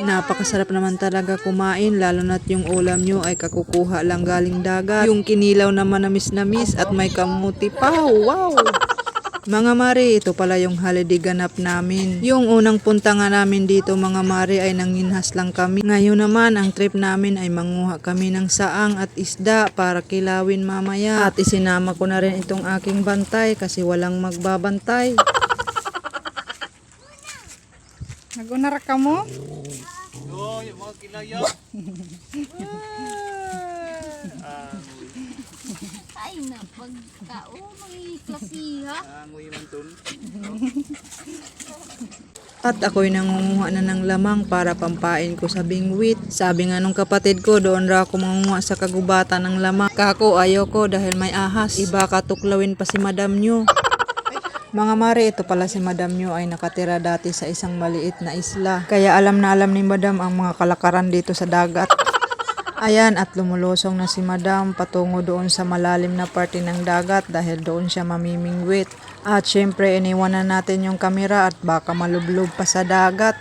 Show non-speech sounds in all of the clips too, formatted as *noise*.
Napakasarap naman talaga kumain lalo na't yung ulam nyo ay kakukuha lang galing dagat. Yung kinilaw na manamis-namis at may kamuti pa. Wow! Mga mari, ito pala yung holiday ganap namin. Yung unang punta nga namin dito mga mari ay nanginhas lang kami. Ngayon naman, ang trip namin ay manguha kami ng saang at isda para kilawin mamaya. At isinama ko na rin itong aking bantay kasi walang magbabantay. Nagunar ka mo? Yung mga kilaya. Ay, napagkao, may klasiha. Angoy man tun. At ako'y nangunguha na ng lamang para pampain ko sa bingwit. Sabi nga nung kapatid ko, doon raw ako mangunguha sa kagubatan ng lamang. Kako, ayoko dahil may ahas. Iba katuklawin pa si madam nyo. Mga mare, ito pala si madam nyo ay nakatira dati sa isang maliit na isla. Kaya alam na alam ni madam ang mga kalakaran dito sa dagat. *laughs* Ayan, at lumulusong na si madam patungo doon sa malalim na parte ng dagat dahil doon siya mamimingwit. At syempre, iniwanan natin yung kamera at baka malublob pa sa dagat.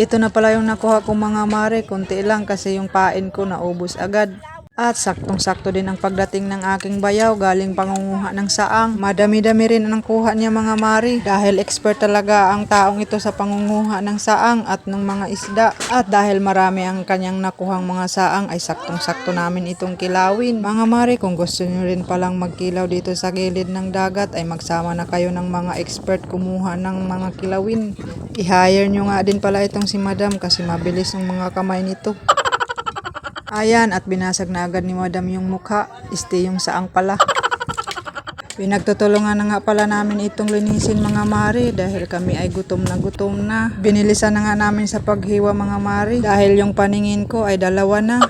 Ito na pala yung nakuha kong mga mare, kunti lang kasi yung pain ko naubos agad. At saktong-sakto din ang pagdating ng aking bayaw galing pangunguha ng saang. Madami-dami rin ang kuha niya mga mari dahil expert talaga ang taong ito sa pangunguha ng saang at ng mga isda. At dahil marami ang kanyang nakuhang mga saang ay saktong-sakto namin itong kilawin. Mga mari kung gusto nyo rin palang magkilaw dito sa gilid ng dagat ay magsama na kayo ng mga expert kumuha ng mga kilawin. I-hire nyo nga din pala itong si madam kasi mabilis ng mga kamay nito. Ayan, at binasag na agad ni madam yung mukha. Este yung saang pala. *laughs* Pinagtutulungan na nga pala namin itong linisin mga mari dahil kami ay gutom na gutom na. Binilisan na nga namin sa paghiwa mga mari dahil yung paningin ko ay dalawa na.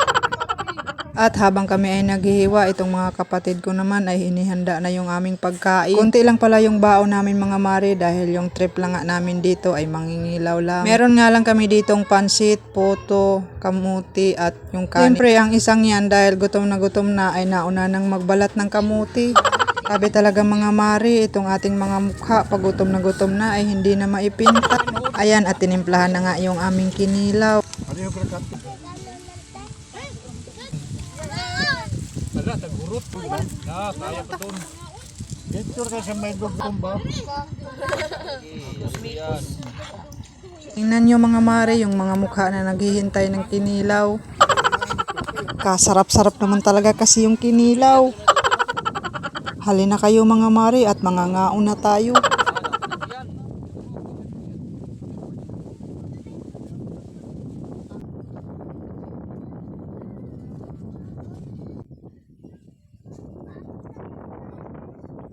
At habang kami ay naghihiwa, itong mga kapatid ko naman ay hinihanda na yung aming pagkain. Kunti lang pala yung baon namin mga mari dahil yung trip lang nga namin dito ay mangingilaw lang. Meron nga lang kami ditong pansit, poto, kamuti at yung kanin. Siyempre ang isang yan dahil gutom na gutom na ay nauna nang magbalat ng kamuti. Sabi talaga mga mari, itong ating mga mukha pag gutom na gutom na ay hindi na maipinta. Ayan at tinimplahan na nga yung aming kinilaw. Ano yung Ala, tagurot. Na, kaya pa tun. Dito ka sa may dugtong ba? Yan. Tingnan nyo mga mare, yung mga mukha na naghihintay ng kinilaw. Kasarap-sarap naman talaga kasi yung kinilaw. Halina kayo mga mare at mga ngaon na tayo.